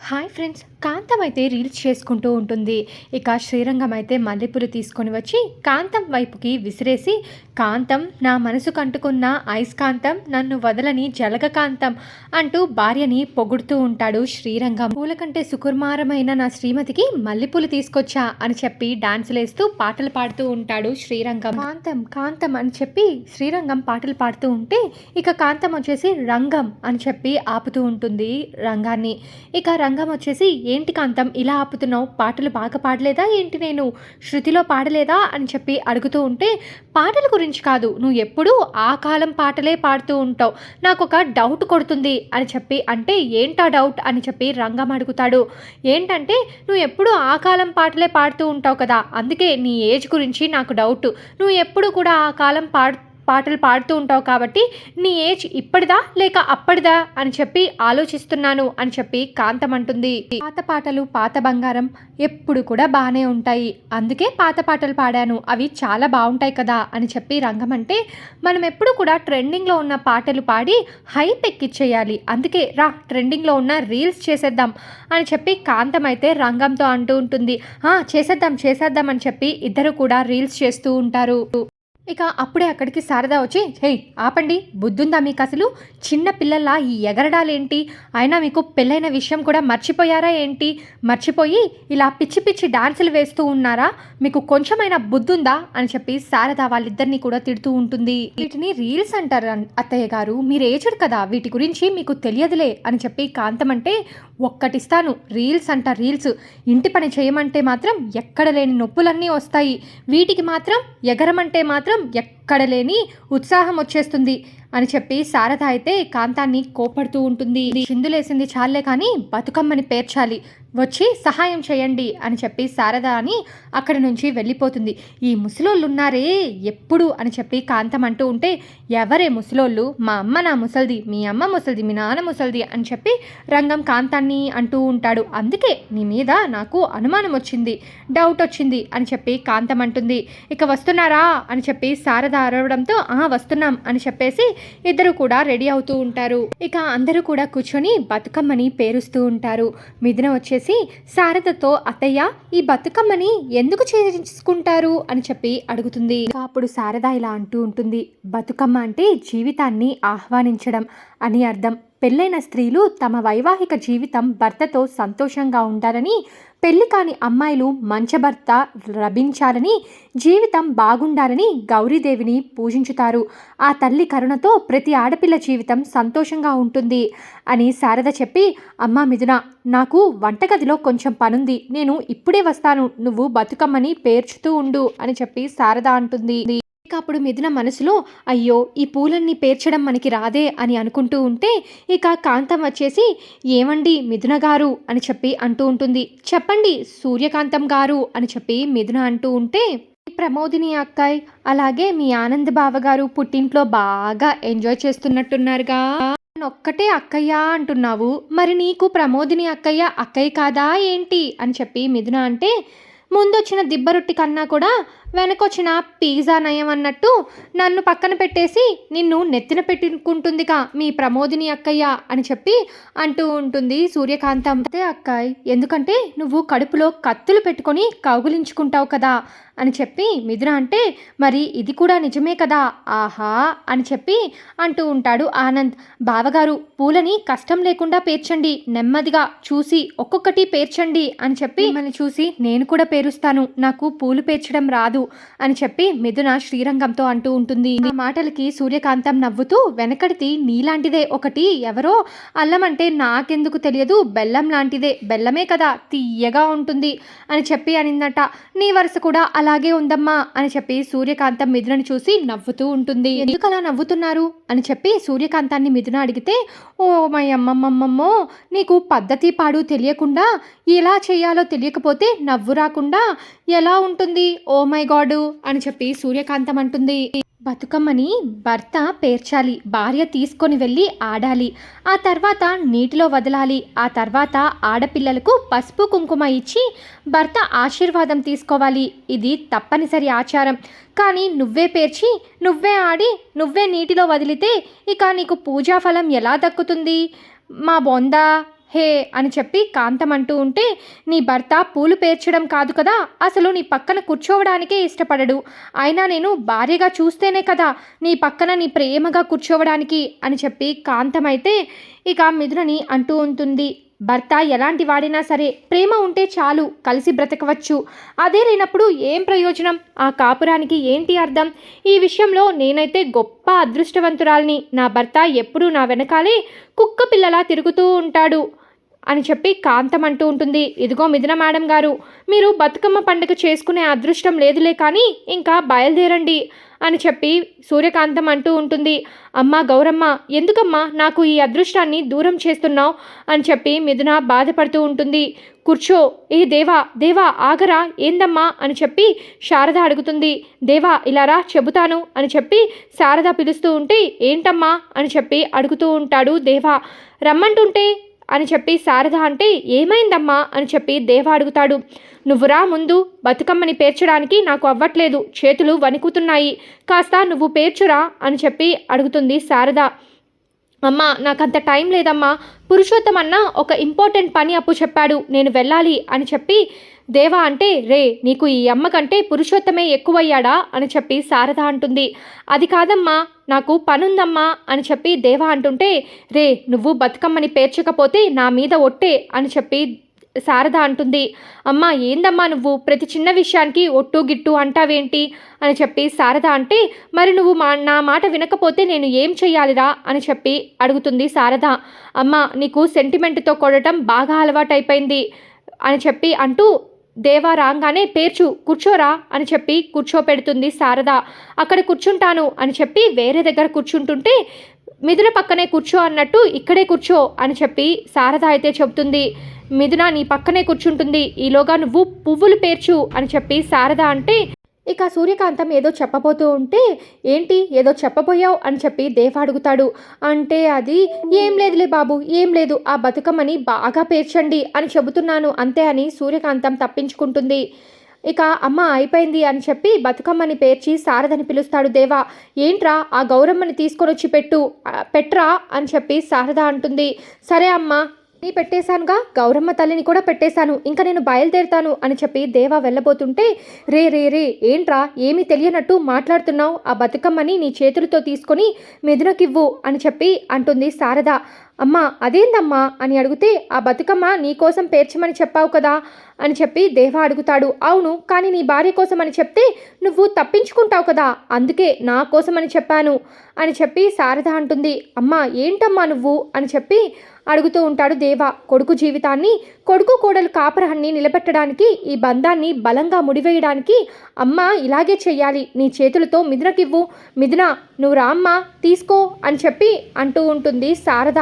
Hi friends కాంతం అయితే reels చేసుకుంటూ ఉంటుంది. ఇక శ్రీరంగం అయితే మల్లెపూలు తీసుకొని వచ్చి కాంతం వైపుకి విసిరేసి కాంతం నా మనసుకు అంటుకున్న ఐస్కాంతం నన్ను వదలని జలగ కాంతం అంటూ భార్యని పొగుడుతూ ఉంటాడు శ్రీరంగం. పూల కంటే సుకుమారమైన నా శ్రీమతికి మల్లెపూలు తీసుకొచ్చా అని చెప్పి డాన్సులేస్తూ పాటలు పాడుతూ ఉంటాడు శ్రీరంగం. కాంతం కాంతం అని చెప్పి శ్రీరంగం పాటలు పాడుతూ ఉంటే ఇక కాంతం వచ్చేసి రంగం అని చెప్పి ఆపుతూ ఉంటుంది రంగాన్ని. ఇక రంగం వచ్చేసి ఏంటి కాంతం ఇలా ఆపుతున్నావు? పాటలు బాగా పాడలేదా? ఏంటి నేను శృతిలో పాడలేదా? అని చెప్పి అడుగుతూ ఉంటే పాటల గురించి కాదు. నువ్వు ఎప్పుడూ ఆ కాలం పాటలే పాడుతూ ఉంటావు. నాకు ఒక డౌట్ కొడుతుంది అని చెప్పి అంటే ఏంటా డౌట్? అని చెప్పి రంగం అడుగుతాడు. ఏంటంటే నువ్వు ఎప్పుడూ ఆ కాలం పాటలే పాడుతూ ఉంటావు కదా. అందుకే నీ ఏజ్ గురించి నాకు డౌట్. నువ్వు ఎప్పుడు కూడా ఆ కాలం పాడు పాటలు పాడుతూ ఉంటావు కాబట్టి నీ ఏజ్ ఇప్పటిదా లేక అప్పటిదా అని చెప్పి ఆలోచిస్తున్నాను అని చెప్పి కాంతం అంటుంది. పాత పాటలు పాత బంగారం ఎప్పుడు కూడా బాగానే ఉంటాయి. అందుకే పాత పాటలు పాడాను. అవి చాలా బాగుంటాయి కదా అని చెప్పి రంగం అంటే మనం ఎప్పుడు కూడా ట్రెండింగ్లో ఉన్న పాటలు పాడి హైప్ ఎక్కిచ్చేయాలి. అందుకే రా ట్రెండింగ్లో ఉన్న రీల్స్ చేసేద్దాం అని చెప్పి కాంతం అయితే రంగంతో అంటూ ఉంటుంది. చేసేద్దాం చేసేద్దాం అని చెప్పి ఇద్దరు కూడా రీల్స్ చేస్తూ ఉంటారు. ఇక అప్పుడే అక్కడికి శారద వచ్చి హే ఆపండి. బుద్ధుందా మీకు అసలు? చిన్న పిల్లల్లా ఈ ఎగరడాలేంటి? అయినా మీకు పెళ్ళైన విషయం కూడా మర్చిపోయారా ఏంటి? మర్చిపోయి ఇలా పిచ్చి పిచ్చి డాన్సులు వేస్తూ ఉన్నారా? మీకు కొంచెమైనా బుద్ధుందా? అని చెప్పి శారద వాళ్ళిద్దరిని కూడా తిడుతూ ఉంటుంది. వీటిని రీల్స్ అంటారు అత్తయ్య గారు. మీరు ఏజడ్ కదా? వీటి గురించి మీకు తెలియదులే అని చెప్పి కాంతం అంటే ఒక్కటిస్తాను. రీల్స్ అంట రీల్స్. ఇంటి పని చేయమంటే మాత్రం ఎక్కడ లేని నొప్పులన్నీ వస్తాయి. వీటికి మాత్రం ఎగరమంటే మాత్రం ఎక్కడ లేని ఉత్సాహం వచ్చేస్తుంది అని చెప్పి శారద అయితే కాంతాన్ని కోపడుతూ ఉంటుంది. చిందులేసింది చాలే కానీ బతుకమ్మని పేర్చాలి. వచ్చి సహాయం చేయండి అని చెప్పి శారద అని అక్కడి నుంచి వెళ్ళిపోతుంది. ఈ ముసలోళ్ళు ఉన్నారే ఎప్పుడు అని చెప్పి కాంతం అంటూ ఉంటే ఎవరే ముసలోళ్ళు? మా అమ్మ నా ముసల్ది మీ అమ్మ ముసల్ది మీ నాన్న ముసల్ది అని చెప్పి రంగం కాంతాన్ని అంటూ ఉంటాడు. అందుకే నీ మీద నాకు అనుమానం వచ్చింది డౌట్ వచ్చింది అని చెప్పి కాంతం అంటుంది. ఇక వస్తున్నారా అని చెప్పి శారద అరవడంతో ఆ వస్తున్నాం అని చెప్పేసి ఇద్దరు కూడా రెడీ అవుతూ ఉంటారు. ఇక అందరూ కూడా కూర్చొని బతుకమ్మని పేరుస్తూ ఉంటారు. మిథున వచ్చేసి శారదతో అత్తయ్య ఈ బతుకమ్మని ఎందుకు చేసుకుంటారు అని చెప్పి అడుగుతుంది. అప్పుడు శారద ఇలా అంటూ ఉంటుంది బతుకమ్మ అంటే జీవితాన్ని ఆహ్వానించడం అని అర్థం. పెళ్ళైన స్త్రీలు తమ వైవాహిక జీవితం భర్తతో సంతోషంగా ఉండాలని పెళ్ళి కాని అమ్మాయిలు మంచభర్త లభించాలని జీవితం బాగుండాలని గౌరీదేవిని పూజించుతారు. ఆ తల్లి కరుణతో ప్రతి ఆడపిల్ల జీవితం సంతోషంగా ఉంటుంది అని శారద చెప్పి అమ్మ మిథున నాకు వంటగదిలో కొంచెం పనుంది. నేను ఇప్పుడే వస్తాను. నువ్వు బతుకమ్మని పేర్చుతూ ఉండు అని చెప్పి శారద అంటుంది. ఇక అప్పుడు మిథున మనసులో అయ్యో ఈ పూలన్నీ పేర్చడం మనకి రాదే అని అనుకుంటూ ఉంటే ఇక కాంతం వచ్చేసి ఏమండి మిథున గారు? అని చెప్పి అంటూ ఉంటుంది. చెప్పండి సూర్యకాంతం గారు? అని చెప్పి మిథున అంటూ ఉంటే ప్రమోదిని అక్కాయ్ అలాగే మీ ఆనంద్ బావ గారు పుట్టింట్లో బాగా ఎంజాయ్ చేస్తున్నట్టున్నారుగా. ఒక్కటే అక్కయ్య అంటున్నావు? మరి నీకు ప్రమోదిని అక్కయ్య అక్కయ్య కాదా ఏంటి? అని చెప్పి మిథున అంటే ముందొచ్చిన దిబ్బరొట్టి కన్నా కూడా వెనకొచ్చిన పిజ్జా నయం అన్నట్టు నన్ను పక్కన పెట్టేసి నిన్ను నెత్తిన పెట్టుకుంటుందిగా మీ ప్రమోదిని అక్కయ్య అని చెప్పి అంటూ ఉంటుంది సూర్యకాంతం. అదే అక్కాయ్ ఎందుకంటే నువ్వు కడుపులో కత్తులు పెట్టుకొని కౌగులించుకుంటావు కదా అని చెప్పి మిథున అంటే మరి ఇది కూడా నిజమే కదా? ఆహా అని చెప్పి అంటూ ఉంటాడు ఆనంద్. బావగారు పూలని కష్టం లేకుండా పేర్చండి నెమ్మదిగా చూసి ఒక్కొక్కటి పేర్చండి అని చెప్పి మిమ్మల్ని చూసి నేను కూడా పేరుస్తాను. నాకు పూలు పేర్చడం రాదు. అని చెప్పి మిథున శ్రీరంగంతో అంటూ ఉంటుంది. ఈ మాటలకి సూర్యకాంతం నవ్వుతూ వెనకడితి నీలాంటిదే ఒకటి ఎవరో అల్లం అంటే నాకెందుకు తెలియదు బెల్లం లాంటిదే బెల్లమే కదా తీయగా ఉంటుంది అని చెప్పి అనిందట. నీ వరుస కూడా అలాగే ఉందమ్మా అని చెప్పి సూర్యకాంతం మిథునని చూసి నవ్వుతూ ఉంటుంది. ఎందుకు అలా నవ్వుతున్నారు అని చెప్పి సూర్యకాంతాన్ని మిథున అడిగితే ఓ మై అమ్మమ్మమ్మమ్మో నీకు పద్ధతి పాడు తెలియకుండా ఎలా చేయాలో తెలియకపోతే నవ్వు రాకుండా ఎలా ఉంటుంది? ఓ మై గాడు అని చెప్పి సూర్యకాంతం అంటుంది. బతుకమ్మని భర్త పేర్చాలి భార్య తీసుకొని వెళ్ళి ఆడాలి. ఆ తర్వాత నీటిలో వదలాలి. ఆ తర్వాత ఆడపిల్లలకు పసుపు కుంకుమ ఇచ్చి భర్త ఆశీర్వాదం తీసుకోవాలి. ఇది తప్పనిసరి ఆచారం. కానీ నువ్వే పేర్చి నువ్వే ఆడి నువ్వే నీటిలో వదిలితే ఇక నీకు పూజా ఫలం ఎలా దక్కుతుంది? మా బొంద? హే అని చెప్పి కాంతం అంటూ ఉంటే నీ భర్త పూలు పేర్చడం కాదు కదా అసలు నీ పక్కన కూర్చోవడానికే ఇష్టపడడు. అయినా నేను భార్యగా చూస్తేనే కదా నీ పక్కన నీ ప్రేమగా కూర్చోవడానికి అని చెప్పి కాంతం అయితే ఇక మిథునని అంటూ ఉంటుంది. భర్త ఎలాంటి వాడినా సరే ప్రేమ ఉంటే చాలు కలిసి బ్రతకవచ్చు. అదే లేనప్పుడు ఏం ప్రయోజనం? ఆ కాపురానికి ఏంటి అర్థం? ఈ విషయంలో నేనైతే గొప్ప అదృష్టవంతురాల్ని. నా భర్త ఎప్పుడూ నా వెనకాలే కుక్క పిల్లలా తిరుగుతూ ఉంటాడు. అని చెప్పి కాంతం అంటూ ఉంటుంది. ఇదిగో మిథున మేడం గారు మీరు బతుకమ్మ పండుగ చేసుకునే అదృష్టం లేదులే కానీ ఇంకా బయలుదేరండి అని చెప్పి సూర్యకాంతం అంటూ ఉంటుంది. అమ్మ గౌరమ్మ ఎందుకమ్మా నాకు ఈ అదృష్టాన్ని దూరం చేస్తున్నావు అని చెప్పి మిథున బాధపడుతూ ఉంటుంది. కూర్చో ఏ దేవా దేవా ఆగరా ఏందమ్మా అని చెప్పి శారద అడుగుతుంది. దేవా ఇలారా చెబుతాను అని చెప్పి శారద పిలుస్తూ ఉంటే ఏంటమ్మా అని చెప్పి అడుగుతూ ఉంటాడు దేవా. రమ్మంటుంటే అని చెప్పి శారద అంటే ఏమైందమ్మా? అని చెప్పి దేవ అడుగుతాడు. నువ్వురా ముందు బతుకమ్మని పేర్చడానికి నాకు అవ్వట్లేదు చేతులు వణుకుతున్నాయి కాస్త నువ్వు పేర్చురా అని చెప్పి అడుగుతుంది శారద. అమ్మా నాకంత టైం లేదమ్మా పురుషోత్తమన్న ఒక ఇంపార్టెంట్ పని అప్పు చెప్పాడు నేను వెళ్ళాలి అని చెప్పి దేవా అంటే రే నీకు ఈ అమ్మ కంటే పురుషోత్తమే ఎక్కువయ్యాడా? అని చెప్పి శారద అంటుంది. అది కాదమ్మా నాకు పనుందమ్మా అని చెప్పి దేవా అంటుంటే రే నువ్వు బతుకమ్మని పేర్చకపోతే నా మీద ఒట్టే అని చెప్పి శారద అంటుంది. అమ్మా ఏందమ్మా నువ్వు? ప్రతి చిన్న విషయానికి ఒట్టు గిట్టు అంటావేంటి? అని చెప్పి శారద అంటే మరి నువ్వు మా నా మాట వినకపోతే నేను ఏం చెయ్యాలిరా? అని చెప్పి అడుగుతుంది శారద. అమ్మ నీకు సెంటిమెంట్తో కొడటం బాగా అలవాటైపోయింది అని చెప్పి అంటూ దేవా రాగానే పేర్చు కూర్చోరా అని చెప్పి కూర్చోపెడుతుంది శారద. అక్కడ కూర్చుంటాను అని చెప్పి వేరే దగ్గర కూర్చుంటుంటే మిథున పక్కనే కూర్చో అన్నట్టు ఇక్కడే కూర్చో అని చెప్పి శారద అయితే చెబుతుంది. మిథున నీ పక్కనే కూర్చుంటుంది ఈలోగా నువ్వు పువ్వులు పేర్చు అని చెప్పి శారద అంటే ఇక సూర్యకాంతం ఏదో చెప్పబోతూ ఉంటే ఏంటి? ఏదో చెప్పబోయావు? అని చెప్పి దేవ అడుగుతాడు. అంటే అది ఏం లేదులే బాబు ఏం లేదు. ఆ బతుకమ్మని బాగా పేర్చండి అని చెబుతున్నాను. అంతే అని సూర్యకాంతం తప్పించుకుంటుంది. ఇక అమ్మ అయిపోయింది అని చెప్పి బతుకమ్మని పేర్చి శారదని పిలుస్తాడు దేవా. ఏంట్రా? ఆ గౌరమ్మని తీసుకొని వచ్చి పెట్టు పెట్రా అని చెప్పి శారద అంటుంది. సరే అమ్మ నీ పెట్టేశానుగా? గౌరమ్మ తల్లిని కూడా పెట్టేశాను. ఇంకా నేను బయలుదేరుతాను అని చెప్పి దేవా వెళ్ళబోతుంటే రే రే రే ఏంట్రా? ఏమీ తెలియనట్టు మాట్లాడుతున్నావు? ఆ బతుకమ్మని నీ చేతులతో తీసుకొని మెదునకివ్వు అని చెప్పి అంటుంది శారద. అమ్మా అదేందమ్మా అని అడిగితే ఆ బతుకమ్మ నీ కోసం పేర్చమని చెప్పావు కదా? అని చెప్పి దేవా అడుగుతాడు అవును కానీ నీ భార్య కోసం అని చెప్తే నువ్వు తప్పించుకుంటావు కదా అందుకే నా కోసమని చెప్పాను. అని చెప్పి శారద అంటుంది అమ్మా ఏంటమ్మా నువ్వు? అని చెప్పి అడుగుతూ ఉంటాడు దేవ. కొడుకు జీవితాన్ని కొడుకు కోడలు కాపురాన్ని నిలబెట్టడానికి ఈ బంధాన్ని బలంగా ముడివేయడానికి అమ్మ ఇలాగే చెయ్యాలి నీ చేతులతో మిథునకివ్వు. మిథున నువ్వు రామ్మా తీసుకో అని చెప్పి అంటూ ఉంటుంది శారద.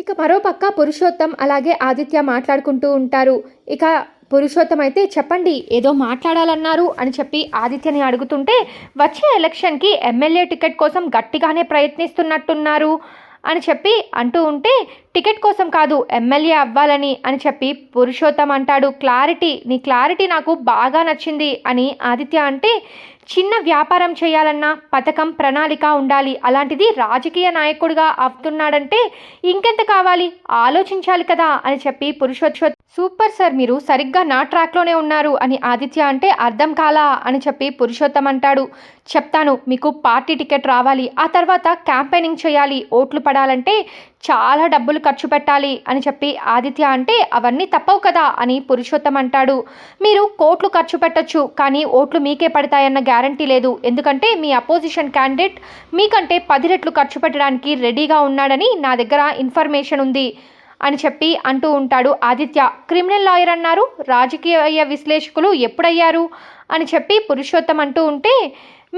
ఇక మరోపక్క పురుషోత్తం అలాగే ఆదిత్య మాట్లాడుకుంటూ ఉంటారు. ఇక పురుషోత్తం అయితే చెప్పండి ఏదో మాట్లాడాలన్నారు అని చెప్పి ఆదిత్యని అడుగుతుంటే వచ్చే ఎలక్షన్కి ఎమ్మెల్యే టికెట్ కోసం గట్టిగానే ప్రయత్నిస్తున్నట్టున్నారు అని చెప్పి అంటూ ఉంటే టికెట్ కోసం కాదు ఎమ్మెల్యే అవ్వాలని అని చెప్పి పురుషోత్తం అంటాడు. క్లారిటీ నీ క్లారిటీ నాకు బాగా నచ్చింది అని ఆదిత్య అంటే చిన్న వ్యాపారం చేయాలన్నా పథకం ప్రణాళిక ఉండాలి. అలాంటిది రాజకీయ నాయకుడిగా అవుతున్నాడంటే ఇంకెంత కావాలి? ఆలోచించాలి కదా అని చెప్పి పురుషోత్వ సూపర్ సార్ మీరు సరిగ్గా నా ట్రాక్లోనే ఉన్నారు అని ఆదిత్య అంటే అర్థం కాలా అని చెప్పి పురుషోత్తం అంటాడు. చెప్తాను మీకు పార్టీ టికెట్ రావాలి ఆ తర్వాత క్యాంపెయినింగ్ చేయాలి ఓట్లు పడాలంటే చాలా డబ్బులు ఖర్చు పెట్టాలి అని చెప్పి ఆదిత్య అంటే అవన్నీ తప్పవు కదా అని పురుషోత్తం అంటాడు. మీరు కోట్లు ఖర్చు పెట్టచ్చు కానీ ఓట్లు మీకే పడతాయన్న గ్యారంటీ లేదు. ఎందుకంటే మీ అపోజిషన్ క్యాండిడేట్ మీకంటే పది రెట్లు ఖర్చు పెట్టడానికి రెడీగా ఉన్నాడని నా దగ్గర ఇన్ఫర్మేషన్ ఉంది అని చెప్పి అంటూ ఉంటాడు ఆదిత్య. క్రిమినల్ లాయర్ అన్నారు. రాజకీయ విశ్లేషకులు ఎప్పుడయ్యారు అని చెప్పి పురుషోత్తం అంటూ ఉంటే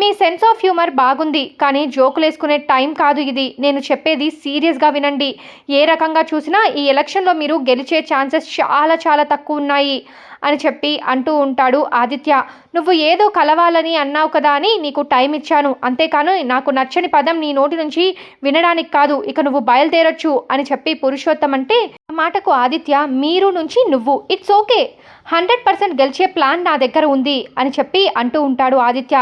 మీ సెన్స్ ఆఫ్ హ్యూమర్ బాగుంది కానీ జోకులు వేసుకునే టైం కాదు ఇది. నేను చెప్పేది సీరియస్గా వినండి. ఏ రకంగా చూసినా ఈ ఎలక్షన్లో మీరు గెలిచే ఛాన్సెస్ చాలా చాలా తక్కువ ఉన్నాయి అని చెప్పి అంటూ ఉంటాడు ఆదిత్య. నువ్వు ఏదో కలవాలని అన్నావు కదా అని నీకు టైం ఇచ్చాను. అంతేకాను నాకు నచ్చని పదం నీ నోటి నుంచి వినడానికి కాదు. ఇక నువ్వు బయలుదేరొచ్చు అని చెప్పి పురుషోత్తం అంటే ఆ మాటకు ఆదిత్య మీరు నుంచి నువ్వు. ఇట్స్ ఓకే హండ్రెడ్ పర్సెంట్ గెలిచే ప్లాన్ నా దగ్గర ఉంది అని చెప్పి అంటూ ఉంటాడు ఆదిత్య.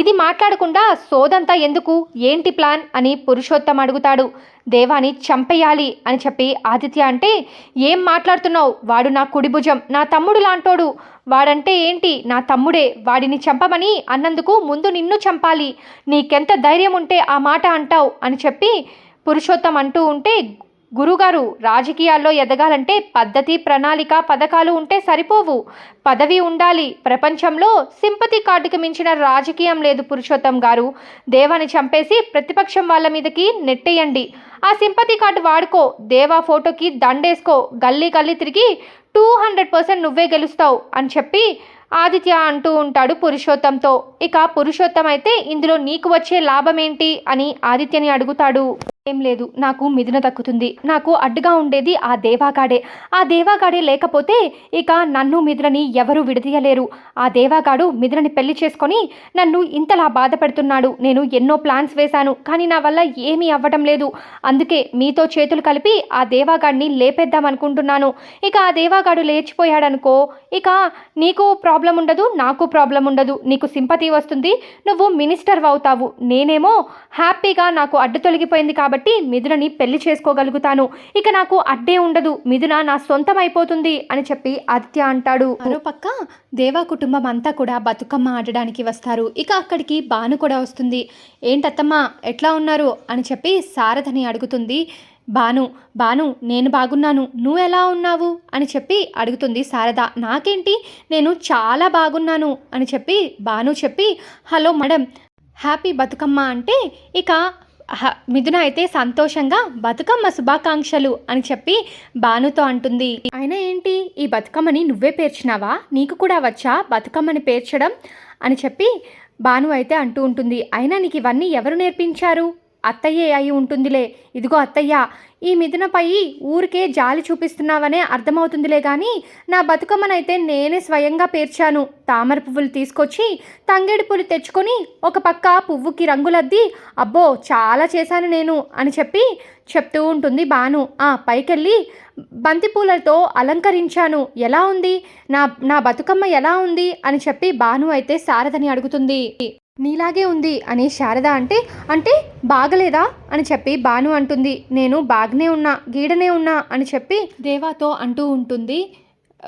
ఇది మాట్లాడకుండా సోదంతా ఎందుకు? ఏంటి ప్లాన్? అని పురుషోత్తం అడుగుతాడు. దేవాని చంపేయాలి అని చెప్పి ఆదిత్య అంటే ఏం మాట్లాడుతున్నావు? వాడు నా కుడి భుజం. నా తమ్ముడు లాంటోడు. వాడంటే ఏంటి? నా తమ్ముడే. వాడిని చంపమని అన్నందుకు ముందు నిన్ను చంపాలి. నీకెంత ధైర్యం ఉంటే ఆ మాట అంటావు అని చెప్పి పురుషోత్తం అంటూ ఉంటే గురుగారు రాజకీయాల్లో ఎదగాలంటే పద్ధతి ప్రణాళిక పథకాలు ఉంటే సరిపోవు. పదవి ఉండాలి. ప్రపంచంలో సింపతి కార్డుకి మించిన రాజకీయం లేదు పురుషోత్తం గారు. దేవాని చంపేసి ప్రతిపక్షం వాళ్ళ మీదకి నెట్టేయండి. ఆ సింపతి కార్డు వాడుకో దేవా ఫోటోకి దండేసుకో గల్లీ గల్లీ తిరిగి టూ హండ్రెడ్ పర్సెంట్ నువ్వే గెలుస్తావు అని చెప్పి ఆదిత్య అంటూ ఉంటాడు పురుషోత్తంతో. ఇక పురుషోత్తం అయితే ఇందులో నీకు వచ్చే లాభం ఏంటి అని ఆదిత్యని అడుగుతాడు. ఏం లేదు నాకు మిథున దక్కుతుంది. నాకు అడ్డుగా ఉండేది ఆ దేవాగాడే. ఆ దేవాగాడే లేకపోతే ఇక నన్ను మిథునని ఎవరు విడదీయలేరు. ఆ దేవాగాడు మిథునని పెళ్ళి చేసుకొని నన్ను ఇంతలా బాధ పెడుతున్నాడు నేను ఎన్నో ప్లాన్స్ వేశాను కానీ నా వల్ల ఏమీ అవ్వటం లేదు. అందుకే మీతో చేతులు కలిపి ఆ దేవాగాడిని లేపేద్దాం అనుకుంటున్నాను. ఇక ఆ దేవాగాడు లేచిపోయాడనుకో ఇక నీకు ప్రాబ్లం ఉండదు నాకు ప్రాబ్లం ఉండదు. నీకు సింపతి వస్తుంది నువ్వు మినిస్టర్ అవుతావు. నేనేమో హ్యాపీగా నాకు అడ్డు తొలగిపోయింది కాబట్టి కాబట్టి మిథునని పెళ్ళి చేసుకోగలుగుతాను. ఇక నాకు అడ్డే ఉండదు. మిథున నా సొంతం అయిపోతుంది అని చెప్పి ఆదిత్య అంటాడు. మరోపక్క దేవా కుటుంబం అంతా కూడా బతుకమ్మ ఆడడానికి వస్తారు. ఇక అక్కడికి బాను కూడా వస్తుంది. ఏంటత్తమ్మా ఎట్లా ఉన్నారు? అని చెప్పి సారథని అడుగుతుంది బాను బాను నేను బాగున్నాను. నువ్వు ఎలా ఉన్నావు? అని చెప్పి అడుగుతుంది శారద నాకేంటి? నేను చాలా బాగున్నాను. అని చెప్పి బాను చెప్పి హలో మేడం హ్యాపీ బతుకమ్మ అంటే ఇక మిథున అయితే సంతోషంగా బతుకమ్మ శుభాకాంక్షలు అని చెప్పి బానుతో అంటుంది. అయినా ఏంటి? ఈ బతుకమ్మని నువ్వే పేర్చినావా? నీకు కూడా వచ్చా బతుకమ్మని పేర్చడం? అని చెప్పి బాను అయితే అంటూ ఉంటుంది. అయినా నీకు ఇవన్నీ ఎవరు నేర్పించారు? అత్తయ్యే అయి ఉంటుందిలే. ఇదిగో అత్తయ్య ఈ మిథునపై ఊరికే జాలి చూపిస్తున్నావనే అర్థమవుతుందిలే కానీ నా బతుకమ్మనైతే నేనే స్వయంగా పేర్చాను. తామర పువ్వులు తీసుకొచ్చి తంగేడి పూలు తెచ్చుకొని ఒక పక్క పువ్వుకి రంగులద్ది అబ్బో చాలా చేశాను నేను అని చెప్పి చెప్తూ ఉంటుంది బాను ఆ పైకెళ్ళి బంతి పూలతో అలంకరించాను. ఎలా ఉంది? నా నా బతుకమ్మ ఎలా ఉంది? అని చెప్పి బాను అయితే శారదని అడుగుతుంది. నీలాగే ఉంది అని శారద అంటే అంటే బాగలేదా అని చెప్పి బాను అంటుంది. నేను బాగానే ఉన్నా గీడనే ఉన్నా అని చెప్పి దేవాతో అంటూ ఉంటుంది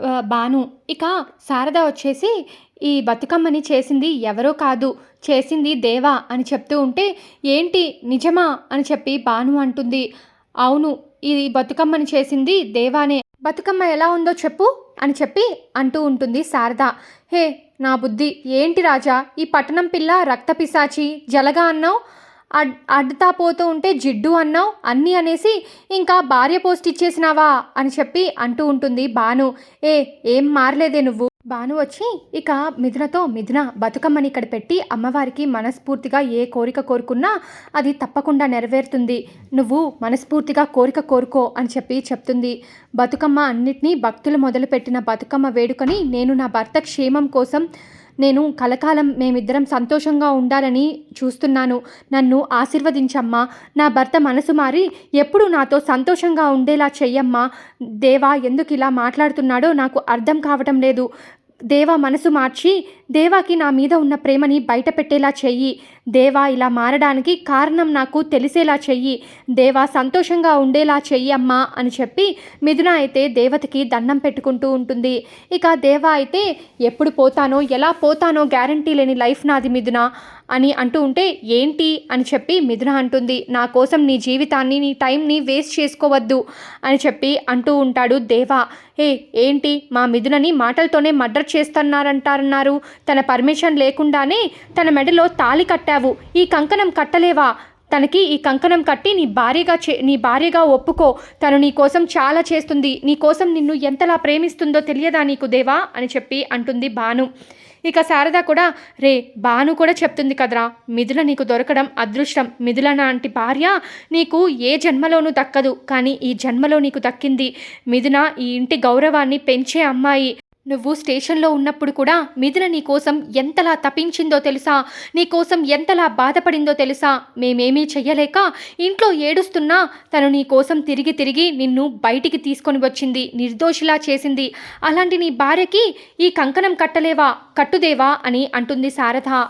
ఆ, బాను. ఇక శారద వచ్చేసి ఈ బతుకమ్మని చేసింది ఎవరో కాదు చేసింది దేవా అని చెప్తూ ఉంటే ఏంటి నిజమా అని చెప్పి బాను అంటుంది. అవును ఈ బతుకమ్మని చేసింది దేవానే. బతుకమ్మ ఎలా ఉందో చెప్పు అని చెప్పి అంటూ ఉంటుంది శారద. హే నా బుద్ధి. ఏంటి రాజా? ఈ పట్టణం పిల్ల రక్త పిశాచి జలగా అన్నావు? అడ్ అడ్డుతా పోతూ ఉంటే జిడ్డు అన్నావు? అన్నీ అనేసి ఇంకా భార్య పోస్ట్ ఇచ్చేసినావా? అని చెప్పి అంటూ ఉంటుంది బాను ఏ ఏం మారలేదే నువ్వు? బాను వచ్చి ఇక మిథునతో మిథున బతుకమ్మని ఇక్కడ పెట్టి అమ్మవారికి మనస్ఫూర్తిగా ఏ కోరిక కోరుకున్నా అది తప్పకుండా నెరవేరుతుంది. నువ్వు మనస్ఫూర్తిగా కోరిక కోరుకో అని చెప్పి చెప్తుంది. బతుకమ్మ అన్నిటినీ భక్తులు మొదలుపెట్టిన బతుకమ్మ వేడుకని నేను నా భర్త క్షేమం కోసం నేను కలకాలం మేమిద్దరం సంతోషంగా ఉండాలని చూస్తున్నాను. నన్ను ఆశీర్వదించమ్మా. నా భర్త మనసు మారి ఎప్పుడు నాతో సంతోషంగా ఉండేలా చెయ్యమ్మా. దేవా ఎందుకు ఇలా మాట్లాడుతున్నాడో నాకు అర్థం కావటం లేదు. దేవా మనసు మార్చి దేవాకి నా మీద ఉన్న ప్రేమని బయట పెట్టేలా చెయ్యి. దేవా ఇలా మారడానికి కారణం నాకు తెలిసేలా చెయ్యి. దేవా సంతోషంగా ఉండేలా చెయ్యి అమ్మా అని చెప్పి మిథున అయితే దేవతకి దండం పెట్టుకుంటూ ఉంటుంది. ఇక దేవా అయితే ఎప్పుడు పోతానో ఎలా పోతానో గ్యారంటీ లేని లైఫ్ నాది మిథున అని అంటూ ఉంటే ఏంటి? అని చెప్పి మిథున అంటుంది. నా కోసం నీ జీవితాన్ని నీ టైంని వేస్ట్ చేసుకోవద్దు అని చెప్పి అంటూ ఉంటాడు దేవా. ఏ ఏంటి? మా మిథునని మాటలతోనే మర్డర్ చేస్తున్నారంటారన్నారు. తన పర్మిషన్ లేకుండానే తన మెడలో తాళి కట్టావు ఈ కంకణం కట్టలేవా? తనకి ఈ కంకణం కట్టి నీ భార్యగా చే నీ భార్యగా ఒప్పుకో. తను నీ కోసం చాలా చేస్తుంది. నీ కోసం నిన్ను ఎంతలా ప్రేమిస్తుందో తెలియదా నీకు దేవా? అని చెప్పి అంటుంది భాను. ఇక శారద కూడా రే భాను కూడా చెప్తుంది కదరా. మిథుల నీకు దొరకడం అదృష్టం. మిథుల లాంటి భార్య నీకు ఏ జన్మలోనూ దక్కదు. కానీ ఈ జన్మలో నీకు దక్కింది. మిథున ఈ ఇంటి గౌరవాన్ని పెంచే అమ్మాయి. నువ్వు స్టేషన్లో ఉన్నప్పుడు కూడా మిథున నీ కోసం ఎంతలా తప్పించిందో తెలుసా? నీకోసం ఎంతలా బాధపడిందో తెలుసా? మేమేమీ చెయ్యలేక ఇంట్లో ఏడుస్తున్నా తను నీ కోసం తిరిగి తిరిగి నిన్ను బయటికి తీసుకొని వచ్చింది నిర్దోషిలా చేసింది. అలాంటి నీ భార్యకి ఈ కంకణం కట్టలేవా? కట్టుదేవా? అని అంటుంది శారద.